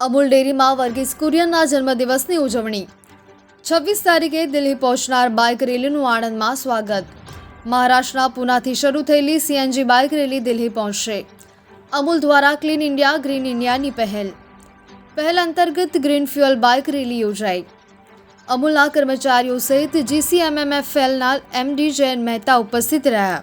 અમૂલ ડેરીમાં વર્ગીસ કુરિયનના જન્મદિવસની ઉજવણી. છવ્વીસ તારીખે દિલ્હી પહોંચનાર બાઇક રેલીનું આણંદમાં સ્વાગત. મહારાષ્ટ્રના પુનાથી શરૂ થયેલી સીએનજી બાઇક રેલી દિલ્હી પહોંચશે. અમૂલ દ્વારા ક્લીન ઇન્ડિયા, ગ્રીન ઇન્ડિયાની પહેલ. પહેલ અંતર્ગત ગ્રીન ફ્યુઅલ બાઇક રેલી યોજાઈ. અમૂલના કર્મચારીઓ સહિત જીસીએમએમએફએલના એમડી જયંત મહેતા ઉપસ્થિત રહ્યા.